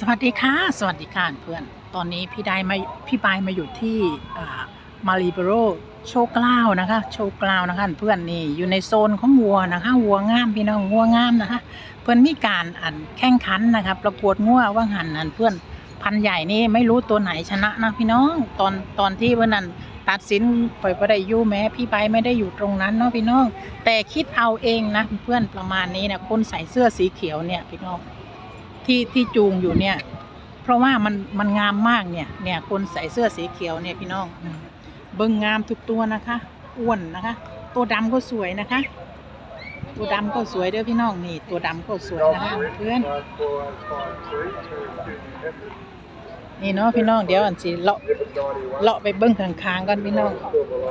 สวัสดีค่ะ สวัสดีค่ะเพื่อน ตอนนี้พี่ได้มาพี่ปายมาอยู่ที่มารีเบโรโชกล้าวนะคะ โชกล้าวนะคะเพื่อนนี่อยู่ในโซนของวัวนะคะวัวงามพี่น้องวัวงามนะคะ เพื่อนมีการอันแข่งขันนะคะประกวดงัวว่างหันนั่นเพื่อนพันใหญ่นี่ไม่รู้ตัวไหนชนะนะพี่น้องตอนตอนที่วันนั้นตัดสินปล่อยประได้ยู่แม้พี่ไปไม่ได้อยู่ตรงนั้นเนาะพี่น้อง แต่คิดเอาเองนะเพื่อนประมาณนี้นะคนใส่เสื้อสีเขียวเนี่ยพี่น้อง ที่ที่จูงอยู่เนี่ย เพราะว่ามันมันงามมากเนี่ย เนี่ยคนใส่เสื้อสีเขียวเนี่ยพี่น้องอเบิ่งงามทุกตัวนะคะ อ้วนนะคะ ตัวดำก็สวยนะคะ ตัวดำก็สวยเด้อพี่น้องนี่ ตัวดำก็สวยนะคะเพื่อนนี่เนาะพี่น้องเดี๋ยวอันสิเลาะเลาะไปเบิ้งข้างๆก่อนพี่น้อง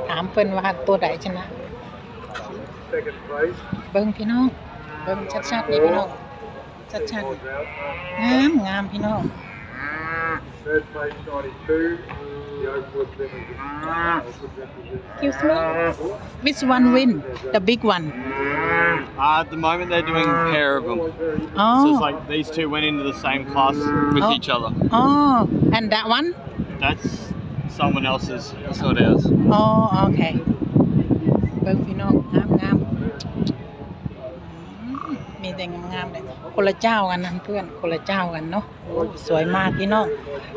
ถามเพิ่นว่าตัวใดชนะ เบิ้งพี่น้อง เบิ้งชัดๆนี่พี่น้อง ชัดๆงามงามพี่น้อง Third place 92, the Oakwood Limited. Excuse me which one win the big one Uh, at the moment, they're doing a pair of them. So it's oh like these two went into the same class with Oh. each other. oh and that one That's someone else's. That's not ours. oh okay ามเลยคนละเจ้ากันนะเพื่อนคนละเจ้ากันเนาะสวยมากพี่น้อง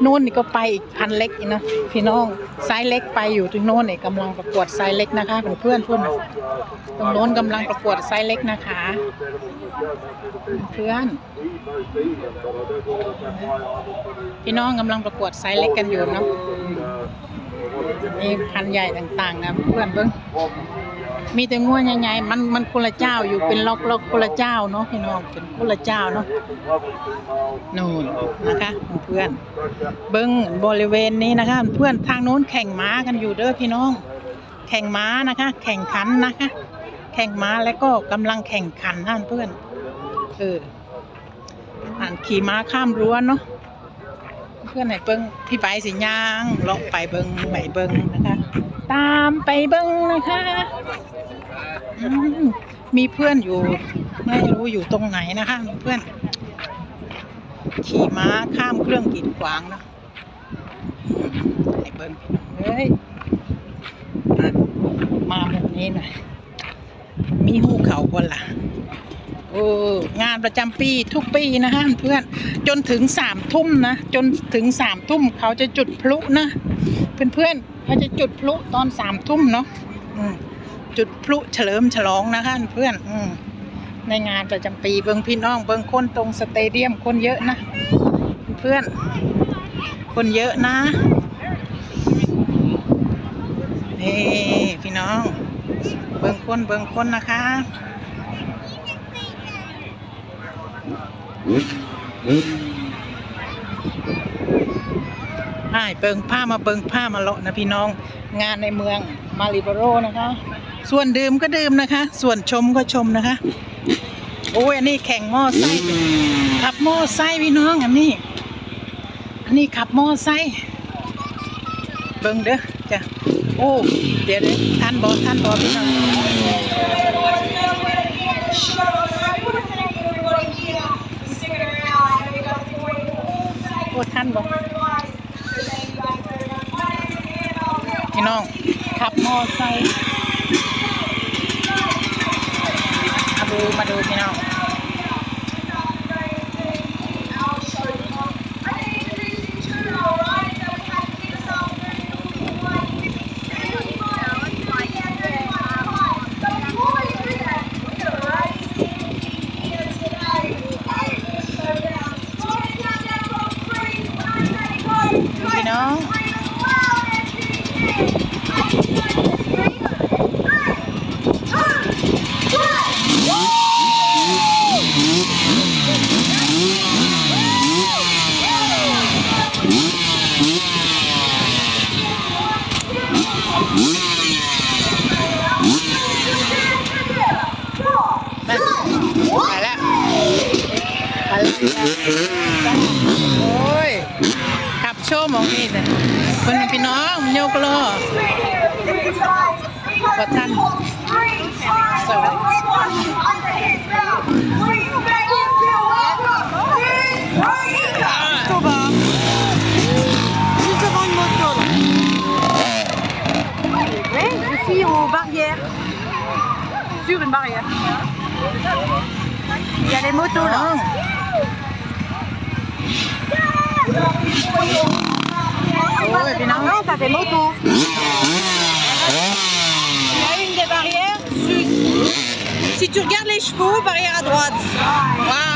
นู่นนี่ก็ไปอีกพันเล็กอีกนะพี่น้องไซส์เล็กไปอยู่ตรงโน้นนี่กำลังประกวดไซส์เล็กนะคะเพื่อนเพื่อนตรงโน้นกำลังประกวดไซส์เล็กนะคะ เพื่อนพี่น้องกำลังประกวดไซส์เล็กกันอยู่เนาะมีพันใหญ่ต่างๆนะเพื่อนเบิ้ง มีแต่งัวใหญ่ๆมันมันคนละเจ้าอยู่เป็นล็อกล็อกคนละเจ้าเนาะพี่น้องเป็นคนละเจ้าเนาะนู่นนะคะเพื่อนเบิ้งบริเวณนี้นะคะ เพื่อนทางโน้นแข่งม้ากันอยู่เด้อพี่น้อง แข่งม้านะคะ แข่งขันนะคะ แข่งม้าแล้วก็กำลังแข่งขันนั่นเพื่อนเอออ่านขี่ม้าข้ามรั้วเนาะเพื่อนไหนเบิ้งพี่ไปสิย่างเลาะไปเบิ้งไปเบิ้งนะคะ ตามไปเบิ้งนะคะ มีเพื่อนอยู่ ไม่รู้อยู่ตรงไหนนะคะเพื่อน ขี่ม้าข้ามเครื่องกีดขวางเนาะอืมให้เบิ้งเฮ้ยมาแบบนี้หน่อยมีหูเขาบนล่ะโอ้งานประจำปีทุกปีนะฮะเพื่อนจนถึงสามทุ่มนะจนถึงสามทุ่มเขาจะจุดพลุนะเพื่อนเพื่อนเขาจะจุดพลุตอนสามทุ่มเนาะอืม จุดพลุเฉลิมฉลองนะคะเพื่อนอืในงานประจำปีเบิงพี่น้องเบิงคนตรงสเตเดียมคนเยอะนะ เพื่อน คนเยอะนะนี่พี่น้อง เบิงคนเบิงคนนะคะใช่เบิงผ้ามาเบิงผ้ามาเลาะนะพี่น้องงานในเมืองมาริบโรนะคะ ส่วนดื่มก็ดื่มนะคะ ส่วนชมก็ชมนะคะ โอ้ยอันนี้แข่งหม้อไส้ขับหม้อไส้พี่น้องอันนี้ อันนี้ขับหม้อไส้เบิงเด้อจ้ะโอ้เดี๋ยวเดี๋ยวท่านบอท่านบอพี่น้องโอ้ท่านบอพี่น้องขับหม้อไส้ม ดูมาดูพี่น้อง พี่น้อง ไปแล้วไปแล้วโอ้ยขับโชว์มองนี่เลยคนพี่น้องโยกโลว่าท่านสวัสดี barrière. Sur une barrière. Il y a les motos là. Oh, bien non, t'as des motos. Il y a une des barrières. Si tu regardes les chevaux, barrière à droite. Waouh